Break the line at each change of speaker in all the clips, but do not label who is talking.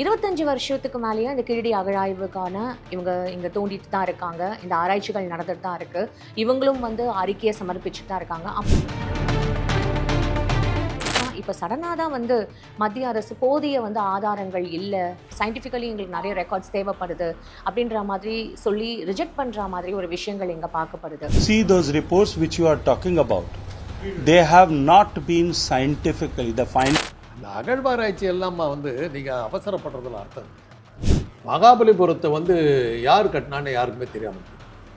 இருபத்தஞ்சு வருஷத்துக்கு மேலேயே இந்த கீழடி அகழாய்வுக்கான இவங்க இங்கே தோண்டிட்டு தான் இருக்காங்க. இந்த ஆராய்ச்சிகள் நடந்துட்டு தான் இருக்கு. இவங்களும் வந்து அறிக்கையை சமர்ப்பிச்சுட்டு தான் இருக்காங்க. இப்போ சடனாக தான் வந்து மத்திய அரசு போதிய வந்து ஆதாரங்கள் இல்லை. சயின்டிஃபிக்கலி எங்களுக்கு நிறைய ரெக்கார்ட்ஸ் தேவைப்படுது அப்படின்ற மாதிரி சொல்லி ரிஜெக்ட் பண்ணுற மாதிரி ஒரு விஷயங்கள் இங்கே பார்க்கப்படுது.
See those reports which you are talking about they have not been scientifically defined
இந்த அகழ்வாராய்ச்சி எல்லாமா வந்து நீங்கள் அவசரப்படுறதுல அர்த்தம் மகாபலிபுரத்தை வந்து யார் கட்டினான்னு யாருக்குமே தெரியாமல்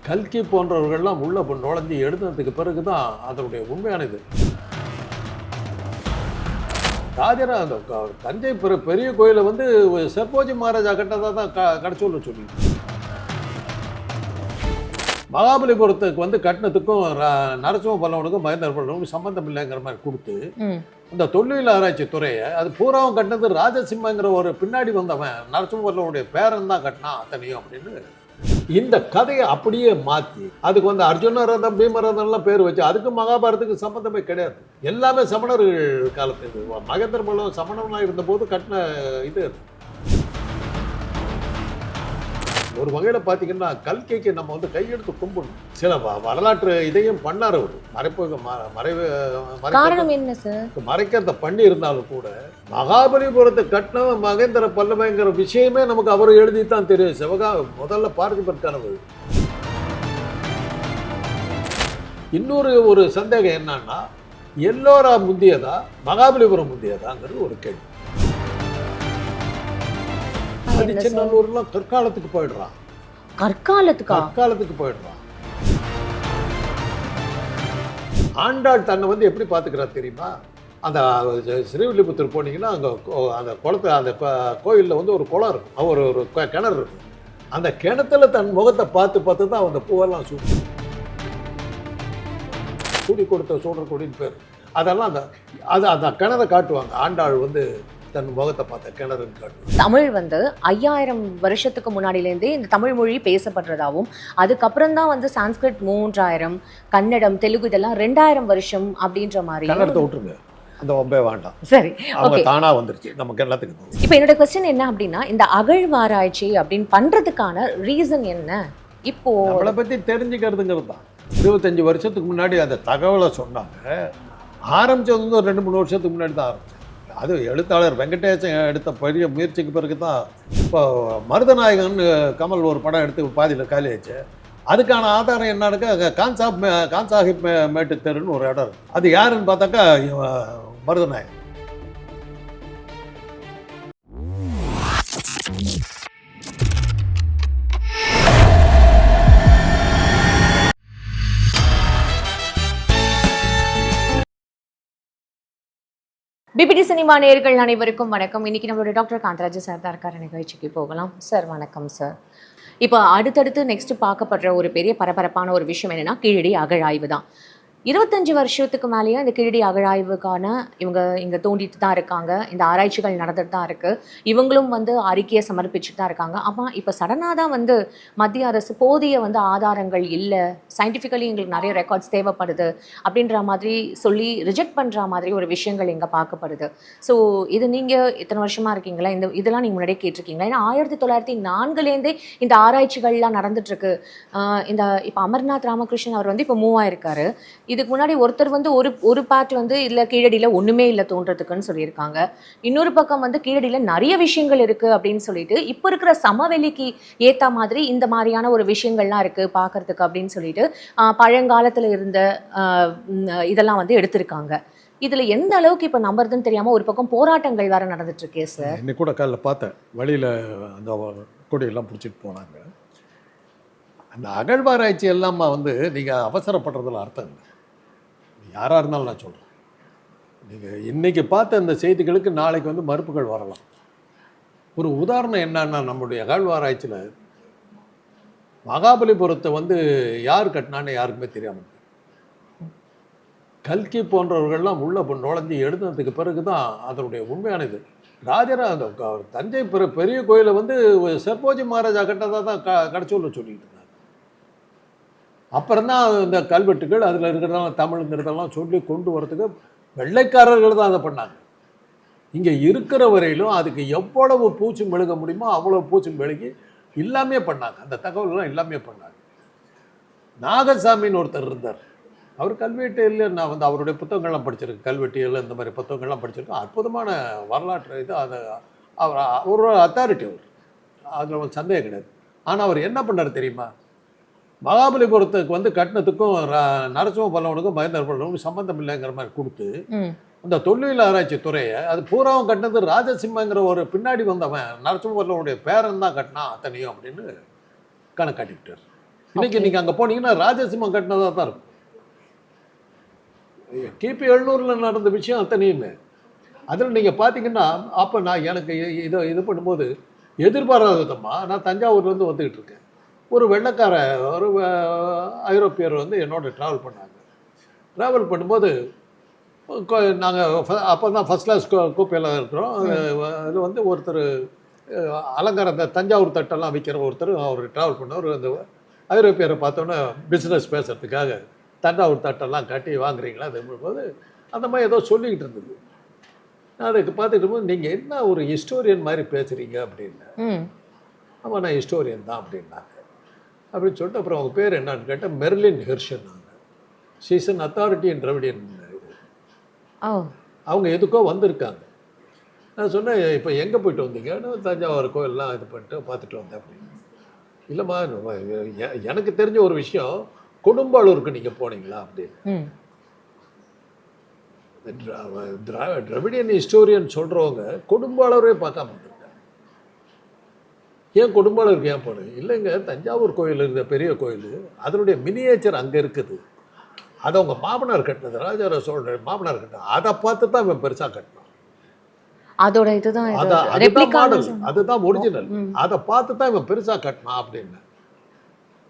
கல்கி போன்றவர்கள்லாம் உள்ள போய் நுழைஞ்சு எழுதுனதுக்கு பிறகு தான் அதனுடைய உண்மையான இது ராஜரா அந்த தஞ்சை பெரு பெரிய கோயிலை வந்து செப்போஜி மகாராஜா கட்டதாக தான் க கடைச்சொல்ல சொல்லி மகாபலிபுரத்துக்கு வந்து கட்டினத்துக்கும் நரசிம்ம பல்லவனுக்கும் மகேந்திர பல்லவனுக்கும் சம்மந்தம் இல்லைங்கிற மாதிரி கொடுத்து இந்த தொல்லியல் ஆராய்ச்சி துறையை அது பூராவும் கட்டினது ராஜசிம்மங்கிற ஒரு பின்னாடி வந்தவன் நரசிம்மவர்மனுடைய பேரன் தான் கட்டினான் அத்தனையும் அப்படின்னு. இந்த கதையை அப்படியே மாற்றி அதுக்கு வந்து அர்ஜுன ரதம் பீமரதம்லாம் பேர் வச்சு அதுக்கு மகாபாரதத்துக்கு சம்மந்தமே கிடையாது. எல்லாமே சமணர்கள் காலத்து மகேந்திர பல்லவன் சமணனாக இருந்தபோது கட்டின இது ஒரு வகையில் பார்த்தீங்கன்னா கல்கைக்கு நம்ம வந்து கையெடுத்து கும்பிடணும். சில வரலாற்று இதையும் பண்ணார் அவர். மறைப்பு மறைவு
காரணம் என்ன சார்
மறைக்கிறத பண்ணி இருந்தாலும் கூட மகாபலிபுரத்தை கட்டினவன் மகேந்திர பல்லவங்கிற விஷயமே நமக்கு அவர் எழுதி தான் தெரியும். சிவகா முதல்ல பார்த்திபன் கனவு. இன்னொரு ஒரு சந்தேகம் என்னன்னா எல்லோரா முந்தியதா மகாபலிபுரம் முந்தியதாங்கிறது ஒரு கேள்வி. ஆதிச்சநல்லூர்லாம் கற்காலத்துக்கு போயிடுறான்
கற்காலத்துக்கா?
கற்காலத்துக்கு போயிடுறான் ஆண்டாள் தன்னை வந்து எப்படி பார்த்துக்கிறா தெரியுமா? அந்த ஸ்ரீவில்லிபுத்தூர் போனீங்கன்னா அங்கே அந்த குளத்து அந்த கோயிலில் வந்து ஒரு குளம் இருக்கும். ஒரு ஒரு கிணறு இருக்கும். அந்த கிணத்துல தன் முகத்தை பார்த்து பார்த்து தான் அந்த பூவெல்லாம் சூடி சூடி கொடுத்த சூடற்கொடின்னு பேர். அதெல்லாம் அந்த அது அந்த கிணறை காட்டுவாங்க. ஆண்டாள் வந்து தன் முகத்தை பார்த்த கிணறுன்னு காட்டுவாங்க.
தமிழ் வந்து ஐயாயிரம் வருஷத்துக்கு முன்னாடியிலேருந்தே இந்த தமிழ் மொழி பேசப்படுறதாவும் அதுக்கப்புறம் தான் வந்து சான்ஸ்கிரிட் மூன்றாயிரம் கன்னடம் தெலுங்கு இதெல்லாம் ரெண்டாயிரம் வருஷம் அப்படின்ற மாதிரி.
கன்னடத்தை விட்டுருங்க. அந்த ஒம்பே வேண்டாம்.
சரி
அவங்க
ஓகே.
தானா வந்துருச்சு. நமக்கு எல்லாத்துக்கும்.
இப்போ என்னோட கொஸ்டின் என்ன அப்படின்னா இந்த அகழ்வாராய்ச்சி அப்படின்னு பண்றதுக்கான ரீசன் என்ன? இப்போ
நம்மளை பற்றி தெரிஞ்சுக்கிறதுங்கிறது தான். இருபத்தஞ்சி வருஷத்துக்கு முன்னாடி அந்த தகவலை சொன்னாங்க. ஆரம்பிச்சது வந்து ஒரு ரெண்டு மூணு வருஷத்துக்கு முன்னாடி தான் ஆரம்பிச்சது அது எழுத்தாளர் வெங்கடேசன் எடுத்த பெரிய முயற்சிக்கு பிறகு தான் இப்போ மருதநாயகன் கமல் ஒரு படம் எடுத்து பாதியில் காலி ஆச்சு அதுக்கான ஆதாரம் என்னன்னாக்கா கான்சாப் மே- கான்சாஹிப் மேட்டு தெருன்னு ஒரு இடம் அது யாருன்னு பார்த்தாக்கா மருதநாயகன்.
பிபிடி சினிமா நேர்கள் அனைவருக்கும் வணக்கம். இன்னைக்கு நம்மளோட டாக்டர் காந்தராஜ் சார் தான் நிகழ்ச்சிக்கு போகலாம். சார் வணக்கம் சார். இப்போ அடுத்தடுத்து நெக்ஸ்ட் பார்க்கப்படுற ஒரு பெரிய பரபரப்பான ஒரு விஷயம் என்னன்னா கீழடி அகழாய்வு தான். இருபத்தஞ்சு வருஷத்துக்கு மேலேயே இந்த கீழடி அகழாய்வுக்கான இவங்க இங்கே தோண்டிட்டு தான் இருக்காங்க. இந்த ஆராய்ச்சிகள் நடந்துட்டு தான் இருக்குது இவங்களும் வந்து அறிக்கையை சமர்ப்பிச்சுட்டு தான் இருக்காங்க. ஆமாம் இப்போ சடனாக தான் வந்து மத்திய அரசு போதிய வந்து ஆதாரங்கள் இல்லை சயின்டிஃபிக்கலி எங்களுக்கு நிறைய ரெக்கார்ட்ஸ் தேவைப்படுது அப்படின்ற மாதிரி சொல்லி ரிஜெக்ட் பண்ணுற மாதிரி ஒரு விஷயங்கள் இங்கே பார்க்கப்படுது. ஸோ இது நீங்கள் இத்தனை வருஷமாக இருக்கீங்களா? இந்த இதெல்லாம் நீங்கள் முன்னாடியே கேட்டிருக்கீங்களா? ஏன்னா ஆயிரத்தி தொள்ளாயிரத்தி நான்குலேருந்தே இந்த ஆராய்ச்சிகள்லாம் நடந்துட்டுருக்கு இந்த இப்போ அமர்நாத் ராமகிருஷ்ணன் அவர் வந்து இப்போ மூவாயிருக்காரு இதுக்கு முன்னாடி ஒருத்தர் வந்து ஒரு ஒரு பார்ட் வந்து இல்லை கீழடியில் ஒன்றுமே இல்லை தோன்றதுக்குன்னு சொல்லியிருக்காங்க. இன்னொரு பக்கம் வந்து கீழடியில் நிறைய விஷயங்கள் இருக்குது அப்படின்னு சொல்லிட்டு இப்போ இருக்கிற சமவெளிக்கு ஏற்ற மாதிரி இந்த மாதிரியான ஒரு விஷயங்கள்லாம் இருக்குது பார்க்கறதுக்கு அப்படின்னு சொல்லிட்டு பழங்காலத்தில் இருந்த இதெல்லாம் வந்து எடுத்திருக்காங்க. இதில் எந்த அளவுக்கு இப்போ நம்புறதுன்னு தெரியாமல் ஒரு பக்கம் போராட்டங்கள் வேறு நடந்துட்டுருக்கே சார்
இன்னைக்கு கூட காலைல பார்த்தேன். வழியில் அந்த கொடியெல்லாம் பிடிச்சிட்டு போனாங்க. அந்த அகழ்வாராய்ச்சி எல்லாமா வந்து நீங்கள் அவசரப்படுறதுல அர்த்தம் இல்லை. யாராக இருந்தாலும் நான் சொல்கிறேன் நீங்கள் இன்றைக்கி பார்த்த அந்த செய்திகளுக்கு நாளைக்கு வந்து மறுப்புகள் வரலாம். ஒரு உதாரணம் என்னன்னா நம்முடைய அகழ்வாராய்ச்சியில் மகாபலிபுரத்தை வந்து யார் கட்டினான்னு யாருக்குமே தெரியாமல் கல்கி போன்றவர்கள்லாம் உள்ளே போய் நுழைஞ்சு எழுதுனதுக்கு பிறகு தான் அதனுடைய உண்மையான இது. ராஜரா அந்த தஞ்சை பெரிய கோயிலை வந்து செப்போஜி மகாராஜா கட்டதா தான் க கடைச்சூரில் சொல்லிட்டு இருந்தாங்க அப்புறம் தான் இந்த கல்வெட்டுகள் அதில் இருக்கிறதெல்லாம் தமிழுங்கிறதெல்லாம் சொல்லி கொண்டு வரதுக்கு வெள்ளைக்காரர்கள் தான் அதை பண்ணாங்க. இங்கே இருக்கிற வரையிலும் அதுக்கு எவ்வளவு பூச்சி மெழுக முடியுமோ அவ்வளோ பூச்சி மெழுகி எல்லாமே பண்ணாங்க. அந்த தகவல்கள்லாம் எல்லாமே பண்ணாங்க. நாகசாமின்னு ஒருத்தர் இருந்தார். அவர் கல்வெட்டியில் நான் வந்து அவருடைய புத்தகங்கள்லாம் படிச்சிருக்கேன். கல்வெட்டியில் இந்த மாதிரி புத்தகங்கள்லாம் படிச்சிருக்கேன். அற்புதமான வரலாற்று இது. அது அவர் ஒரு அத்தாரிட்டி அவர். அதில் சந்தேகம் கிடையாது. ஆனால் அவர் என்ன பண்ணார் தெரியுமா? மகாபலிபுரத்துக்கு வந்து கட்டினத்துக்கும் நரசிம்ம பல்லவனுக்கும் மகேந்திர பல்லவனுக்கும் சம்பந்தம் இல்லைங்கிற மாதிரி கொடுத்து அந்த தொல்லியல் ஆராய்ச்சி துறையை அது பூராவும் கட்டினது ராஜசிம்மங்கிற ஒரு பின்னாடி வந்தவன் நரசிம்ம பல்லவனுடைய பேரன் தான் கட்டினான் அத்தனையும் அப்படின்னு கணக்கு காட்டிவிட்டார் இன்னைக்கு நீங்கள் அங்கே போனீங்கன்னா ராஜசிம்மம் கட்டினதாக தான் இருக்கும். கிபி எழுநூறில் நடந்த விஷயம் அத்தனையுமே. அதில் நீங்கள் பார்த்தீங்கன்னா அப்போ நான் எனக்கு இதை இது பண்ணும்போது எதிர்பாராத விதமாக நான் தஞ்சாவூர்லேருந்து வந்துக்கிட்டு இருக்கேன். ஒரு வெள்ளைக்கார ஒரு ஐரோப்பியர் வந்து என்னோட ட்ராவல் பண்ணாங்க. ட்ராவல் பண்ணும்போது நாங்கள் அப்போ தான் ஃபஸ்ட் கிளாஸ் கூப்பையில் இருக்கிறோம். அது வந்து ஒருத்தர் அலங்கார இந்த தஞ்சாவூர் தட்டெல்லாம் விற்கிற ஒருத்தர் அவர் ட்ராவல் பண்ணவர். அந்த ஐரோப்பியரை பார்த்தோன்னே பிஸ்னஸ் பேசுறதுக்காக தஞ்சாவூர் தட்டெல்லாம் கட்டி வாங்குறீங்களா அது போது அந்த மாதிரி ஏதோ சொல்லிக்கிட்டு இருந்தது. நான் அதுக்கு பார்த்துட்டு இருக்கும்போது நீங்கள் என்ன ஒரு ஹிஸ்டோரியன் மாதிரி பேசுகிறீங்க அப்படின்னு ஆமாம் நான் ஹிஸ்டோரியன் தான் அப்படின்னாங்க. அப்படின்னு சொல்லிட்டு அப்புறம் அவங்க பேர் என்னன்னு கேட்டால் மெர்லின் ஹெர்ஷன் சீசன் அத்தாரிட்டி இன் திராவிடியன்
ஓ.
அவங்க எதுக்கோ வந்திருக்காங்க. நான் சொன்னேன் இப்போ எங்கே போயிட்டு வந்தீங்கன்னு தஞ்சாவூர் கோயிலெலாம் இது பண்ணிட்டு பார்த்துட்டு வந்தேன் அப்படின்னு. இல்லைம்மா எனக்கு தெரிஞ்ச ஒரு விஷயம் கொடும்பாளூருக்கு நீங்கள் போனீங்களா? அப்படின்னு. திராவிடியன் ஹிஸ்டோரியன் சொல்கிறவங்க கொடும்பாளூரே பார்க்காம ஏன் கொடும்பாளூருக்கு ஏன் போனேன் இல்லைங்க தஞ்சாவூர் கோயில் இருந்த பெரிய கோயில் அதனுடைய மினியேச்சர் அங்கே இருக்குது. அதை அவங்க மாமனார் கட்டினது ராஜார சோழ மாமனார் கட்டினது அதை பார்த்து தான் இவன் பெருசாக கட்டினான்.
அதோட இதுதான்
அதுதான் ஒரிஜினல். அதை பார்த்து தான் இவன் பெருசாக கட்டினான் அப்படின்னு.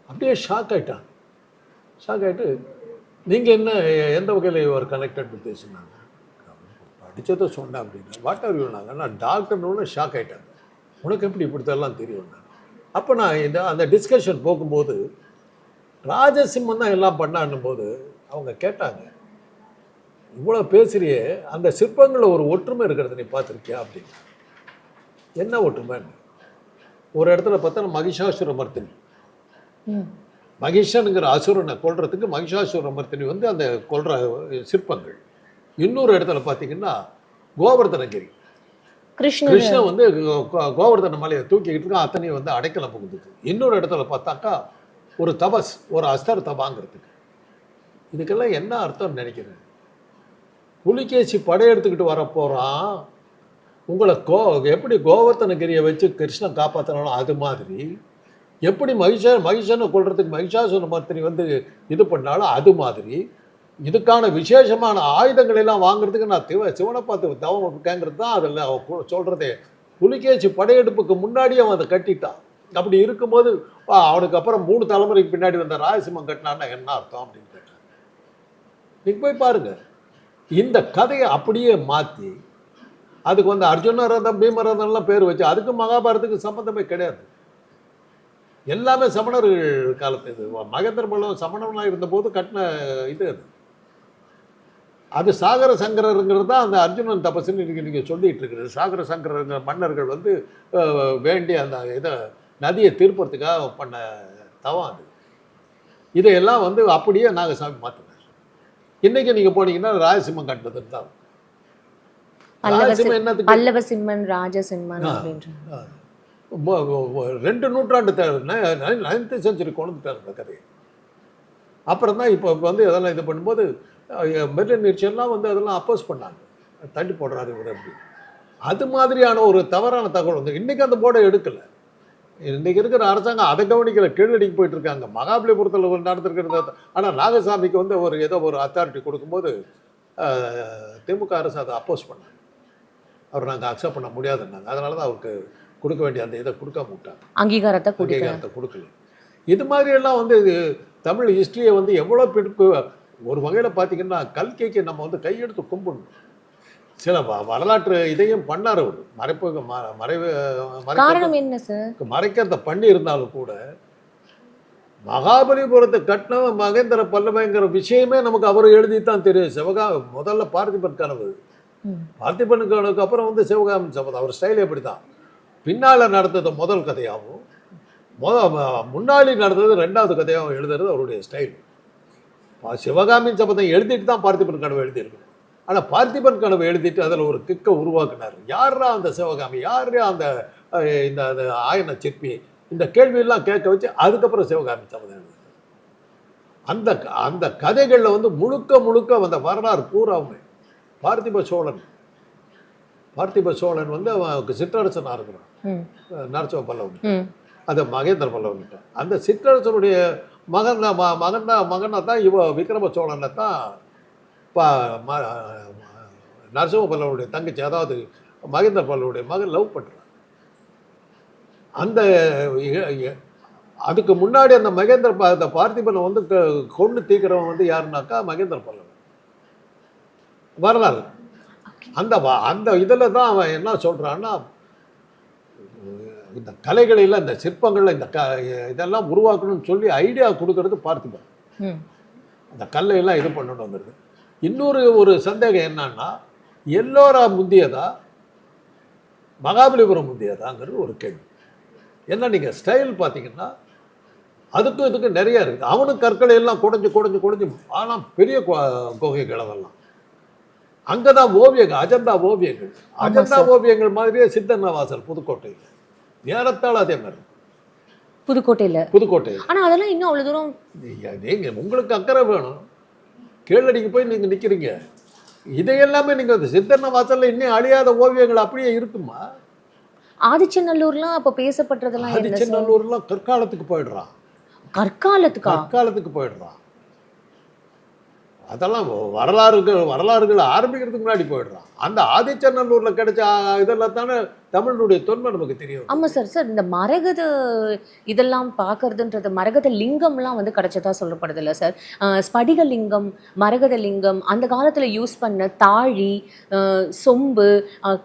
அப்படியே ஷாக் ஆயிட்டான். ஷாக் ஆயிட்டு நீங்கள் என்ன எந்த வகையில் ஒரு கனெக்டட் வித் சொன்னாங்க படித்ததை சொன்னேன் அப்படின்னு. வாட் ஆர் யூனாங்க நான் டாக்டர்னு ஷாக் ஆயிட்டாங்க. உனக்கு எப்படி இப்படித்தெல்லாம் தெரியும் அப்போ நான் இந்த அந்த டிஸ்கஷன் போகும்போது ராஜசிம்மன் தான் எல்லாம் பண்ணான்னும் போது அவங்க கேட்டாங்க இவ்வளோ பேசுறியே அந்த சிற்பங்களில் ஒரு ஒற்றுமை இருக்கிறத நீ பார்த்துருக்கியா? அப்படின்னு. என்ன ஒற்றுமைன்னு? ஒரு இடத்துல பார்த்தா மகிஷாசுர மர்த்தினி.
ம்.
மகிஷனுங்கிற அசுரனை கொல்றதுக்கு மகிஷாசுர மர்த்தினி வந்து அந்த கொல்ற சிற்பங்கள். இன்னொரு இடத்துல பார்த்தீங்கன்னா கோவர்தனகிரி. கிருஷ்ணன் வந்து கோ- கோவர்தன மலையை தூக்கிக்கிட்டு இருக்கான். அத்தனையும் வந்து அடைக்கலம் புகுந்துக்கு இன்னொரு இடத்துல பார்த்தாக்கா ஒரு தபஸ் ஒரு அஸ்தர் தபாங்கிறதுக்கு. இதுக்கெல்லாம் என்ன அர்த்தம்னு நினைக்கிறேன்? புலிகேசி படையெடுத்துக்கிட்டு வர போகிறான் உங்களை கோ எப்படி கோவர்த்தனகிரியை வச்சு கிருஷ்ணன் காப்பாற்றினாலும் அது மாதிரி எப்படி மகிஷா மகிஷனை கொள்றதுக்கு மகிஷாசுர மர்த்தினி வந்து இது பண்ணாலும் அது மாதிரி இதுக்கான விசேஷமான ஆயுதங்கள் எல்லாம் வாங்குறதுக்கு நான் சிவ சிவனை பார்த்து தவம் கேங்கிறது தான் அதில் அவன் சொல்கிறதே புலிகேசி படையெடுப்புக்கு முன்னாடியே அவன் அதை கட்டிட்டான். அப்படி இருக்கும்போது அவனுக்கு அப்புறம் மூணு தலைமுறைக்கு பின்னாடி வந்த ராயசிம்மம் கட்டினான்னா என்ன அர்த்தம் அப்படின்னு கேட்டான். நீங்கள் போய் பாருங்க. இந்த கதையை அப்படியே மாற்றி அதுக்கு வந்து அர்ஜுன ரதம் பீமரதம்லாம் பேர் வச்சு அதுக்கு மகாபாரதத்துக்கு சம்மந்தமே கிடையாது. எல்லாமே சமணர்கள் காலத்து இது. மகேந்திர பல்லவன் சமணனாக இருந்தபோது கட்டின இது அது. அது சாகர சங்கரருங்கிறது தான் அந்த அர்ஜுனன் தபசுன்னு நீங்கள் நீங்கள் சொல்லிட்டு இருக்கிறது சாகர சங்கரங்கிற மன்னர்கள் வந்து அஹ், வேண்டி அந்த இதை நதியை திருப்பறதுக்காக பண்ண தவம் அது. இதையெல்லாம் வந்து அப்படியே நாகசாமி மாற்றினார் இன்னைக்கு நீங்கள் போனீங்கன்னா ராயசிம்மம் கட்டினதுன்னு தான்.
பல்லவ சிம்மன் ராஜசிம்மன்
ரெண்டு நூற்றாண்டு நைன்த்து செஞ்சுரி கொண்டுட்டார் இந்த கதையை. அப்புறம் தான் இப்போ வந்து இதெல்லாம் இது பண்ணும்போது மெர்லின் நீர்ச்செல்லாம் வந்து அதெல்லாம் அப்போஸ் பண்ணாங்க. தள்ளி போடுறாரு இவர் அப்படி. அது மாதிரியான ஒரு தவறான தகவல் வந்து இன்றைக்கி அந்த போர்டை எடுக்கலை. இன்றைக்கி இருக்கிற அரசாங்கம் அதை கவனிக்கல. கீழடிக்கு போயிட்டு இருக்காங்க மகாபலிபுரத்தில் ஒரு நடந்திருக்கிறது. ஆனால் நாகசாமிக்கு வந்து ஒரு ஏதோ ஒரு அத்தாரிட்டி கொடுக்கும்போது திமுக அரசு அதை அப்போஸ் பண்ணாங்க. அவர் நாங்கள் அக்செப்ட் பண்ண முடியாதுன்னாங்க. அதனால தான் அவருக்கு கொடுக்க வேண்டிய அந்த இதை கொடுக்காம விட்டாங்க.
அங்கீகாரத்தை
அங்கீகாரத்தை கொடுக்கல. இது மாதிரி எல்லாம் வந்து இது தமிழ் ஹிஸ்டரியை வந்து எவ்வளோ பிடிப்பு ஒரு வகையில் பார்த்தீங்கன்னா கல்கைக்கு நம்ம வந்து கையெடுத்து கும்பிடணும். சில வரலாற்று இதையும் பண்ணார் அவர். மறைப்பு மறைவு
காரணம் என்ன சார்?
மறைக்கிறத பண்ணி இருந்தாலும் கூட மகாபலிபுரத்தை கட்டினவன் மகேந்திர பல்லவங்கிற விஷயமே நமக்கு அவர் எழுதி தான் தெரியும். சிவகா முதல்ல பார்த்திபன் கனவு.
ம்.
பார்த்திபனுக்கு அப்புறம் வந்து சிவகாமி சபதம். அவர் ஸ்டைல் எப்படி தான் பின்னால் நடந்தது முதல் கதையாகவும் முத முன்னாடி நடந்தது ரெண்டாவது கதையாகவும் எழுதுறது அவருடைய ஸ்டைல். சிவகாமியின் சபதம் எழுதிட்டு தான் பார்த்திபன் கனவு எழுதியிருக்கணும். ஆனால் பார்த்திபன் கனவு எழுதிட்டு அதில் ஒரு கிக்கை உருவாக்குனார். யாரா அந்த சிவகாமி? யாரா அந்த இந்த அந்த ஆயன சிற்பி? இந்த கேள்வியெல்லாம் கேட்க வச்சு அதுக்கப்புறம் சிவகாமி சபதம் எழுதுனார். அந்த அந்த கதைகளில் வந்து முழுக்க முழுக்க அந்த வரலாறு பூராவுமே பார்த்திப சோழன். பார்த்திப சோழன் வந்து அவன் சிற்றரசனாக இருக்கிறான்.
ம்.
நரசிம்ம பல்லவன். அது மகேந்திர பல்லவன்கிட்ட. அந்த சிற்றரசனுடைய மகன் ம- மகன் தான் மகனை தான் இவ விக்ரம சோழனை தான் பா ம- நரசிம்ம பல்லவனுடைய தங்கச்சி அதாவது மகேந்திர பல்லவனுடைய மகன் லவ் பண்ணுறான் அந்த அதுக்கு முன்னாடி அந்த மகேந்திர ப- அந்த பார்த்திபனை வந்து கொண்டு தீக்கிறவன் வந்து யாருனாக்கா மகேந்திர பல்லவன் வரலாறு அந்த அந்த இதில் தான் அவன் என்ன சொல்கிறான்னா இந்த கலைகளில் இந்த சிற்பங்களில் இந்த க இதெல்லாம் உருவாக்கணும்னு சொல்லி ஐடியா கொடுக்கறது பார்த்திபன். அந்த கல்லை எல்லாம் இது பண்ணணும் வந்துடுது இன்னொரு ஒரு சந்தேகம் என்னன்னா எல்லோரா முந்தியதா? மகாபலிபுரம் முந்தியதாங்கிறது ஒரு கேள்வி. ஏன்னா நீங்கள் ஸ்டைல் பார்த்தீங்கன்னா அதுக்கும் இதுக்கும் நிறைய இருக்குது அவனும் கற்களை எல்லாம் குடைஞ்சு குடைஞ்சு குடைஞ்சு ஆனால் பெரிய குகைகள் அதெல்லாம் அங்கே தான் ஓவியங்கள் அஜந்தா ஓவியங்கள். அஜந்தா ஓவியங்கள் மாதிரியே சித்தன்ன வாசல் புதுக்கோட்டையில். ஏறத்தாழ அதே மாதிரி?
புதுக்கோட்டையில.
புதுக்கோட்டை.
ஆனா அதெல்லாம் இன்னும் அவ்வளவு தூரம்
நீங்க- நீங்க உங்களுக்கு அக்கறை வேணும். கீழடிக்கு போய் நீங்க நிக்கிறீங்க. இதையெல்லாமே நீங்க இந்த சித்தன்ன வாசல்ல இன்னும் அழியாத ஓவியங்கள் அப்படியே இருக்குமா?
ஆதிச்சநல்லூர்லாம் அப்ப பேசப்பட்டதெல்லாம்?
ஆதிச்சநல்லூர்லாம் கற்காலத்துக்கு போயிடுறான்.
கற்காலத்துக்கா?
கற்காலத்துக்கு போயிடுறான். அதெல்லாம் வரலாறுகள் வரலாறுகள் ஆரம்பிக்கிறதுக்கு முன்னாடி போயிடுறான். அந்த ஆதிச்சநல்லூரில் கிடைச்ச இதெல்லாம் தானே தமிழனுடைய தொன்மை நமக்கு தெரியும்.
ஆமாம் சார் சார் இந்த மரகத இதெல்லாம் பார்க்கறதுன்றது மரகத லிங்கம்லாம் வந்து கிடைச்சதா சொல்லப்படுது இல்லை சார் ஸ்படிக லிங்கம் மரகத லிங்கம் அந்த காலத்தில் யூஸ் பண்ண தாழி சொம்பு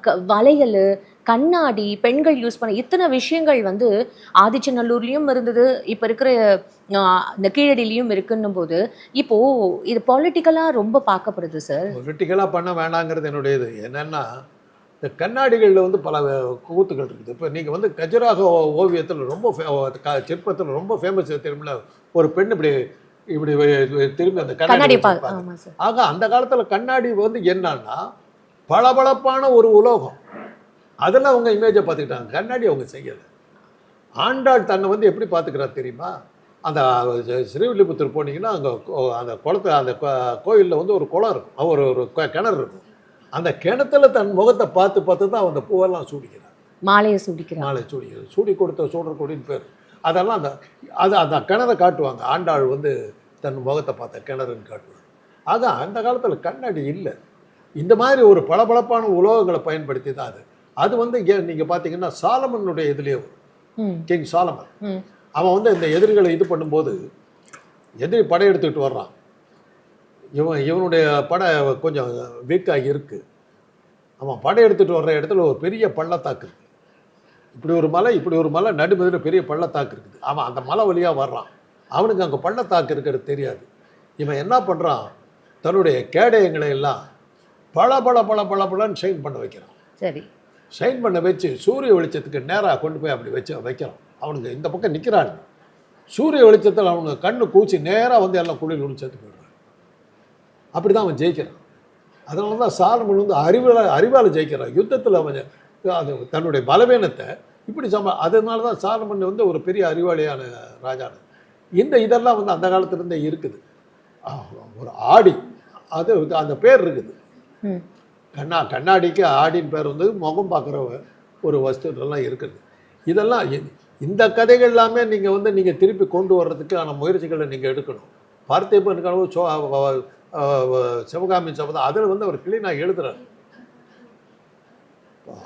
க- வளையல் கண்ணாடி பெண்கள் யூஸ் பண்ண இத்தனை விஷயங்கள் வந்து ஆதிச்சநல்லூர்லயும் இருந்தது. இப்ப இருக்கிற இந்த கீழடியிலையும் இருக்குன்னும் போது இப்போ இது பொலிட்டிக்கலா ரொம்ப பார்க்கப்படுது சார்
கிரிட்டிக்கலாக பண்ண வேணாங்கிறது என்னுடைய இது என்னன்னா இந்த கண்ணாடிகளில் வந்து பல கூத்துகள் இருக்குது. இப்போ நீங்கள் வந்து கஜராக ஓவியத்தில் ரொம்ப சிற்பத்தில் ரொம்ப ஃபேமஸ் தெரியுமில்ல ஒரு பெண் இப்படி இப்படி திரும்பி அந்த
கண்ணாடி
ஆக அந்த காலத்தில் கண்ணாடி வந்து என்னன்னா பளபளப்பான ஒரு உலோகம். அதில் அவங்க இமேஜை பார்த்துக்கிட்டாங்க. கண்ணாடி அவங்க செய்யலை. ஆண்டாள் தன்னை வந்து எப்படி பார்த்துக்கிறா தெரியுமா? அந்த ஸ்ரீவில்லிபுத்தூர் போனீங்கன்னா அங்கே அந்த குளத்து அந்த கோயிலில் வந்து ஒரு குளம் இருக்கும். ஒரு ஒரு கிணறு இருக்கும். அந்த கிணத்துல தன் முகத்தை பார்த்து பார்த்து தான் அந்த பூவெல்லாம் சூடிக்கிறார்.
மாலையை சூடிக்கிறாங்க
மாலை சூடிக்கிறது சூடி கொடுத்த சூடர் கொடின்னு பேர். அதெல்லாம் அந்த அது அந்த கிணறை காட்டுவாங்க. ஆண்டாள் வந்து தன் முகத்தை பார்த்த கிணறுன்னு காட்டுவாங்க. ஆக அந்த காலத்தில் கண்ணாடி இல்லை. இந்த மாதிரி ஒரு பளபளப்பான உலோகங்களை பயன்படுத்தி தான் அது. அது வந்து நீங்கள் பார்த்தீங்கன்னா சாலமனுடைய இதுலேயே கிங் சாலமன். அவன் வந்து இந்த எதிரிகளை இது பண்ணும்போது எதிரி படையெடுத்துக்கிட்டு வர்றான். இவன் இவனுடைய படை கொஞ்சம் வீக்காக இருக்கு. அவன் படையெடுத்துட்டு வர்ற இடத்துல ஒரு பெரிய பள்ளத்தாக்கு இருக்கு. இப்படி ஒரு மலை இப்படி ஒரு மலை நடுமதில் பெரிய பள்ளத்தாக்கு இருக்குது. அவன் அந்த மலை வழியாக வர்றான். அவனுக்கு அங்கே பள்ளத்தாக்கு இருக்கிறது தெரியாது. இவன் என்ன பண்ணுறான் தன்னுடைய கேடயங்களை எல்லாம் பல பல பல பல பலன்னு ஷைன் பண்ண வைக்கிறான்.
சரி.
ஷைன் பண்ண வச்சு சூரிய வெளிச்சத்துக்கு நேராக கொண்டு போய் அப்படி வச்சு வைக்கிறான் அவனுக்கு இந்த பக்கம் நிற்கிறான் சூரிய வெளிச்சத்தில் அவனுக்கு கண்ணு கூச்சி நேராக வந்து எல்லாம் குளிர் வெளிச்சத்துக்கு போயிடுறான் அப்படி தான் அவன் ஜெயிக்கிறான். அதனால தான் சாலமன் வந்து அறிவால் அறிவால் ஜெயிக்கிறான். யுத்தத்தில் அவன் அது தன்னுடைய பலவீனத்தை இப்படி சம அதனால தான் சாலமன் வந்து ஒரு பெரிய அறிவாளியான ராஜான. இந்த இதெல்லாம் வந்து அந்த காலத்துலேருந்தே இருக்குது. ஒரு ஆடி அது அந்த பேர் இருக்குது. கண்ணா கண்ணாடிக்கு ஆடின் பேர் வந்து முகம் பார்க்குற ஒரு வஸ்துலாம் இருக்குது. இதெல்லாம் இந்த கதைகள் எல்லாமே நீங்கள் வந்து நீங்கள் திருப்பி கொண்டு வர்றதுக்கான முயற்சிகளை நீங்கள் எடுக்கணும். பார்த்திபன் கனவு சோ சிவகாமி சபதம் அதில் வந்து அவர் கிளீனாக எழுதுறாரு.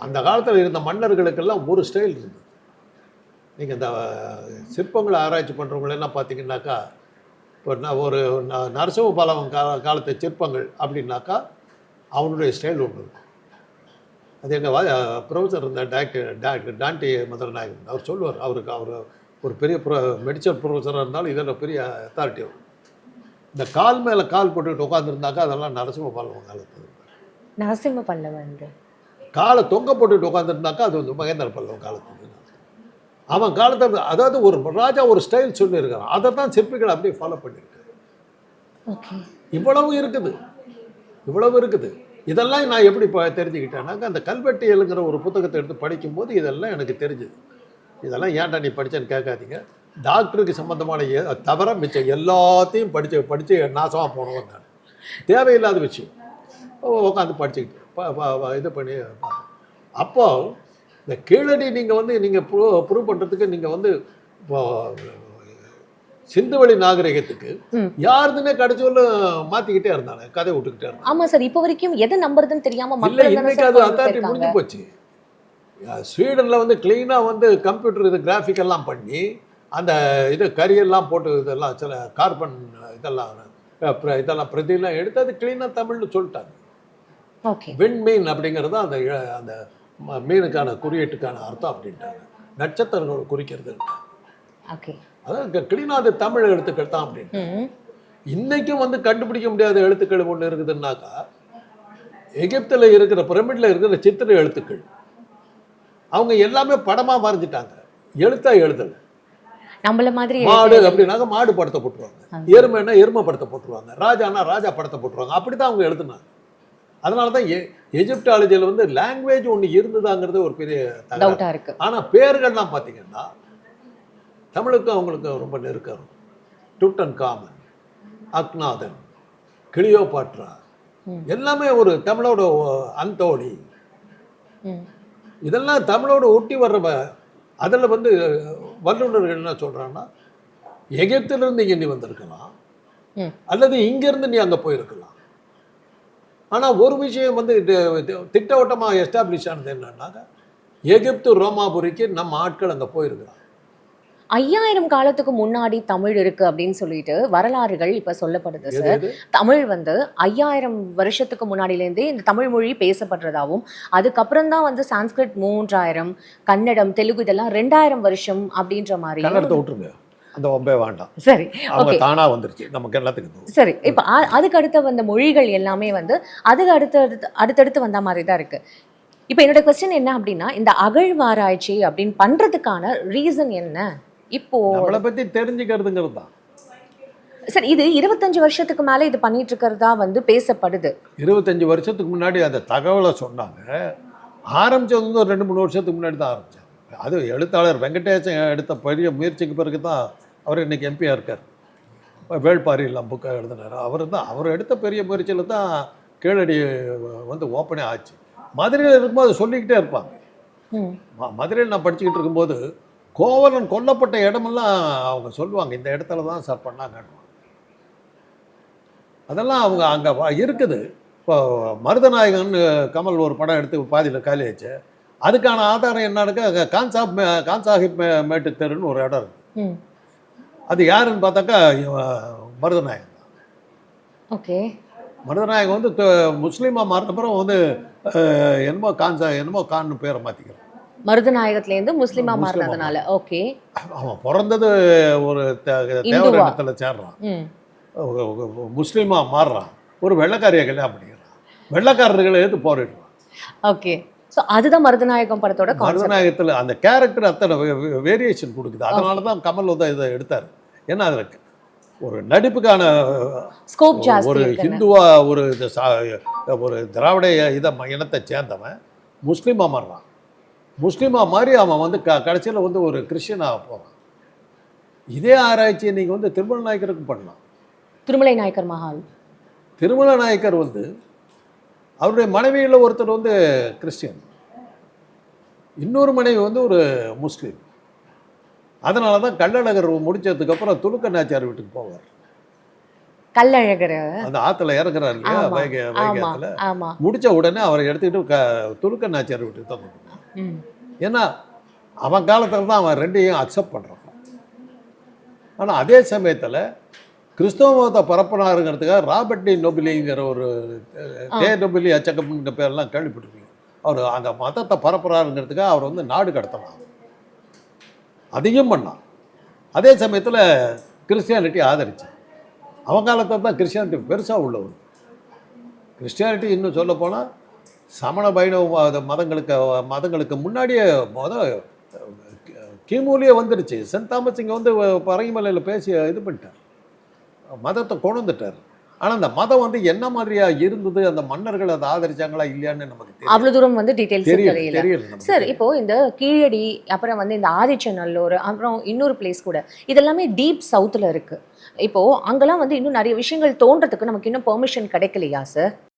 அந்த காலத்தில் இருந்த மன்னர்களுக்கெல்லாம் ஒரு ஸ்டைல் இருந்தது. நீங்கள் இந்த சிற்பங்களை ஆராய்ச்சி பண்ணுறவங்களெல்லாம் பார்த்தீங்கன்னாக்கா இப்போ நான் ஒரு ந- நரசிம்ம பல்லவன் கால காலத்து சிற்பங்கள் அப்படின்னாக்கா அவனுடைய ஸ்டைல் ஒன்று இருக்கும் அது எங்கள் ப்ரொஃபஸர் இருந்த டாக்டர் டாக்டர் டான்டி மதுரநாயகன். அவர் சொல்லுவார் அவருக்கு அவர் ஒரு பெரிய ப்ரொ மெடிசல் ப்ரொஃபஸராக இருந்தாலும் இதில் பெரிய அத்தாரிட்டி அவர். இந்த கால் மேலே கால் போட்டுக்கிட்டு உட்காந்துருந்தாக்கா அதெல்லாம் நரசிம்ம பல்லவன் காலத்து
நரசிம்ம பல்லவன்
காலை தொங்க போட்டுட்டு உட்காந்துருந்தாக்கா அது வந்து மகேந்திர பல்லவன் காலத்து அவன் காலத்தை அதாவது ஒரு ராஜா ஒரு ஸ்டைல் சொல்லியிருக்கான் அதை தான் சிற்பிகள் அப்படியே ஃபாலோ பண்ணியிருக்காங்க
ஓகே
இவ்வளவு இருக்குது. இவ்வளவு இருக்குது. இதெல்லாம் நான் எப்படி ப தெரிஞ்சுக்கிட்டேன்னாக்கா அந்த கல்வெட்டியலுங்கிற ஒரு புத்தகத்தை எடுத்து படிக்கும்போது இதெல்லாம் எனக்கு தெரிஞ்சுது. இதெல்லாம் ஏன்டா நீ படித்தேன்னு கேட்காதீங்க. டாக்டருக்கு சம்மந்தமான தவிர மிச்சம் எல்லாத்தையும் படித்து படித்து நாசமாக போனவன் நான். தேவையில்லாத விஷயம். உட்காந்து படிச்சுக்கிட்டு இது பண்ணி அப்போ இந்த கீழடி நீங்கள் வந்து நீங்கள் ப்ரூவ் ப்ரூவ் பண்ணுறதுக்கு நீங்கள் வந்து இப்போ சிந்துவெளி நாகரிகத்துக்கு. யாருதுன்னே கடைசியில் மாற்றிக்கிட்டே இருந்தாங்க கதை விட்டுக்கிட்டே இருந்தாங்க.
ஆமா சார் இப்போ வரைக்கும் எதை நம்புறதுன்னு தெரியாம மக்கள்
இன்னைக்கு அது அத்தாரிட்டி. முடிஞ்சு போச்சு ஸ்வீடனில் வந்து க்ளீனாக வந்து கம்ப்யூட்டர் இது கிராஃபிக் எல்லாம் பண்ணி அந்த இது கரியெல்லாம் போட்டு இதெல்லாம் சில கார்பன் இதெல்லாம் இதெல்லாம் பிரதியெல்லாம் எடுத்து அது க்ளீனாக தமிழ்னு சொல்லிட்டாங்க.
ஓகே.
விண்மீன் அப்படிங்கிறது அந்த அந்த மீனுக்கான குறியீட்டுக்கான அர்த்தம் அப்படின்ட்டாங்க. நட்சத்திரங்களை குறிக்கிறது
ஓகே.
அதான் க்ளீனாக அது தமிழ் எழுத்துக்கள் தான் அப்படின்னு. இன்னைக்கும் வந்து கண்டுபிடிக்க முடியாத எழுத்துக்கள் ஒன்று இருக்குதுன்னாக்கா எகிப்தில் இருக்கிற பிரமிடில் இருக்கிற சித்திர எழுத்துக்கள். அவங்க எல்லாமே படமாக வரைஞ்சிட்டாங்க. எழுத்தா எழுதலை.
நம்மள மாதிரி
மாடு அப்படின்னாக்க மாடு படத்தை போட்டுருவாங்க. எருமைன்னா எருமை படத்தை போட்டுருவாங்க. ராஜானா ராஜா படத்தை போட்டுருவாங்க. அப்படி தான் அவங்க எழுதுனாங்க. அதனால தான் எஜிப்டாலஜியில் வந்து லாங்குவேஜ் ஒன்று இருந்ததாங்கிறது ஒரு பெரிய ஆனால் பேர்கள்லாம் பார்த்தீங்கன்னா தமிழுக்கும் அவங்களுக்கும் ரொம்ப நெருக்கம் டுட்டன் காமன் அக்நாதன் கிளியோபாட்ரா. எல்லாமே ஒரு தமிழோட அந்தோணி
ம்.
இதெல்லாம் தமிழோட ஒட்டி வர்றவ அதில் வந்து வல்லுநர்கள் என்ன சொல்கிறான்னா எகிப்திலிருந்து இங்கே நீ வந்திருக்கலாம். அல்லது இங்கேருந்து நீ அங்கே போயிருக்கலாம். ஆனால் ஒரு விஷயம் வந்து திட்டவட்டமாக எஸ்டாப்ளிஷ் ஆனது என்னன்னாக்கா எகிப்து ரோமாபுரிக்கு நம்ம ஆட்கள் அங்கே போயிருக்கிறாங்க.
ஐயாயிரம் காலத்துக்கு முன்னாடி தமிழ் இருக்கு அப்படின்னு சொல்லிட்டு வரலாறுகள் இப்ப சொல்லப்படுது சார்? தமிழ் வந்து ஐயாயிரம் வருஷத்துக்கு முன்னாடியிலேருந்தே இந்த தமிழ் மொழி பேசப்படுறதாவும் அதுக்கப்புறம் தான் வந்து சான்ஸ்கிரிட் மூன்றாயிரம் கன்னடம் தெலுங்கு இதெல்லாம் ரெண்டாயிரம் வருஷம் அப்படின்ற மாதிரி.
அந்த ஒம்பே வேண்டாம்.
சரி
அவங்க தானா வந்துருச்சு. நமக்கு எல்லாத்துக்கும்
சரி இப்போ அதுக்கு அடுத்த வந்த மொழிகள் எல்லாமே வந்து அதுக்கு அடுத்து அடுத்து அடுத்தடுத்து வந்த மாதிரி தான் இருக்கு. இப்போ என்னோட கொஸ்டின் என்ன அப்படின்னா இந்த அகழ்வாராய்ச்சி அப்படின்னு பண்றதுக்கான ரீசன் என்ன? இப்போ
நம்மளை பற்றி தெரிஞ்சுக்கிறதுங்கிறது தான்
சரி இது இருபத்தஞ்சு வருஷத்துக்கு மேல இது பண்ணிட்டு இருக்கிறதா வந்து பேசப்படுது.
இருபத்தஞ்சி வருஷத்துக்கு முன்னாடி அந்த தகவலை சொன்னாங்க. ஆரம்பிச்சது வந்து ஒரு ரெண்டு மூணு வருஷத்துக்கு முன்னாடி தான் ஆரம்பித்தாங்க அது எழுத்தாளர் வெங்கடேசன் எடுத்த பெரிய முயற்சிக்கு பிறகு தான் அவர் இன்னைக்கு எம்பியாக இருக்கார். வேள்பாரி எல்லாம் புக்கை எழுதினார். அவர் தான் அவர் எடுத்த பெரிய முயற்சியில் தான் கீழடி வந்து ஓப்பனே ஆச்சு. மதுரையில் இருக்கும்போது சொல்லிக்கிட்டே இருப்பாங்க. மதுரையில் நான் படிச்சுக்கிட்டு இருக்கும்போது கோவலன் கொல்லப்பட்ட இடமெல்லாம் அவங்க சொல்லுவாங்க இந்த இடத்துல தான் சார் பண்ணாங்க அதெல்லாம் அவங்க அங்கே இருக்குது. இப்போ மருதநாயகன் கமல் ஒரு படம் எடுத்து பாதியில் காலி ஆச்சு. அதுக்கான ஆதாரம் என்னன்னு அங்கே கான்சாப் மே கான்சாஹிப் மே மேட்டு தெருன்னு ஒரு இடம் இருக்குது அது யாருன்னு பார்த்தாக்கா மருதநாயகன் தான்.
ஓகே.
மருதநாயகன் வந்து த- முஸ்லீமா மாறின அப்புறம் வந்து என்னமோ கான்சா என்னமோ கான்னு பேரை மாற்றிக்கிறான்
மருதநாயகத்திலேருந்து முஸ்லிமா
முஸ்லிமா
மாறினதுனால. ஓகே.
அவன் பிறந்தது ஒரு தே-
இந்துவா?
தேவரிடத்துல சேர்றான். முஸ்லீமா மாறுறான். ஒரு வெள்ளைக்காரியை கல்யாணம் பண்ணிக்கிறான். வெள்ளைக்காரர்களை எடுத்து போரிடுறான்.
ஓகே. ஸோ அதுதான் மருதநாயகம் படத்தோட
மருதநாயகத்தில் அந்த கேரக்டர் அத்தனை வேரியேஷன் கொடுக்குது. அதனால தான் கமல் வந்து இதை எடுத்தார். ஏன்னா அதில் ஒரு நடிப்புக்கான
ஸ்கோப்
ஒரு ஹிந்துவா ஒரு ஒரு திராவிட இதை இனத்தை சேர்ந்தவன் முஸ்லீமா மாறுறான். முஸ்லீமா மாறி அவன் வந்து க கடைசியில் வந்து ஒரு கிறிஸ்டியனாக போகிறான் இதே ஆராய்ச்சியை நீங்கள் வந்து திருமண நாயக்கருக்கு பண்ணலாம்.
திருமலை நாயக்கர் மஹால்
திருமல நாயக்கர் வந்து அவருடைய மனைவியில் ஒருத்தர் வந்து கிறிஸ்டியன். இன்னொரு மனைவி வந்து ஒரு முஸ்லீம். அதனால தான் கள்ளழகர் முடிச்சதுக்கப்புறம் துலுக்க நாச்சியார் வீட்டுக்கு போவார்.
கல்லழகர்
அந்த ஆற்றுல இறங்குறாரு இல்லையா? வைகை
ஆமா
வைகத்தில்
ஆமா.
முடிச்ச உடனே அவரை எடுத்துக்கிட்டு க துலுக்க நாச்சியார் வீட்டுக்கு தான் ஏன்னா அவன் காலத்தில் தான் அவன் ரெண்டையும் அக்செப்ட் பண்ணுறான் ஆனால் அதே சமயத்தில் கிறிஸ்தவ மதத்தை பரப்புனாருங்கிறதுக்காக ராபர்ட் டி நொபிலிங்கிற ஒரு. டே நொபிலி அச்சக்கம்ங்கிற பேர்லாம் கேள்விப்பட்டிருக்கீங்க அவர் அந்த மதத்தை பரப்புறாருங்கிறதுக்காக அவர் வந்து நாடு கடத்தலாம் அதையும் பண்ணான். அதே சமயத்தில் கிறிஸ்டியானிட்டி ஆதரிச்சான் அவன் காலத்தில் தான் கிறிஸ்டியானிட்டி பெருசாக உள்ளவர். கிறிஸ்டியானிட்டி இன்னும் சொல்லப்போனால் சமண வைணவ மத- மதங்களுக்கு மதங்களுக்கு முன்னாடியே முத கிமுலேயே வந்துடுச்சு. சென்ட் தாமஸ் இங்கே வந்து பரங்கிமலையில் பேசி இது பண்ணிட்டார். மதத்தை கொண்டு வந்துட்டார். ஆனால் அந்த மதம் வந்து என்ன மாதிரியா இருந்தது? அந்த மன்னர்கள் அதை ஆதரிச்சாங்களா இல்லையான்னு நமக்கு.
அவ்வளவு தூரம் வந்து டீடைல்ஸ்
தெரியல
சார். இப்போ இந்த கீழடி அப்புறம் வந்து இந்த ஆதிச்சநல்லூர் அப்புறம் இன்னொரு பிளேஸ் கூட. இதெல்லாமே டீப் சவுத்தில் இருக்கு. இப்போ அங்கெல்லாம் வந்து இன்னும் நிறைய விஷயங்கள் தோன்றதுக்கு நமக்கு இன்னும் பெர்மிஷன் கிடைக்கலையா சார்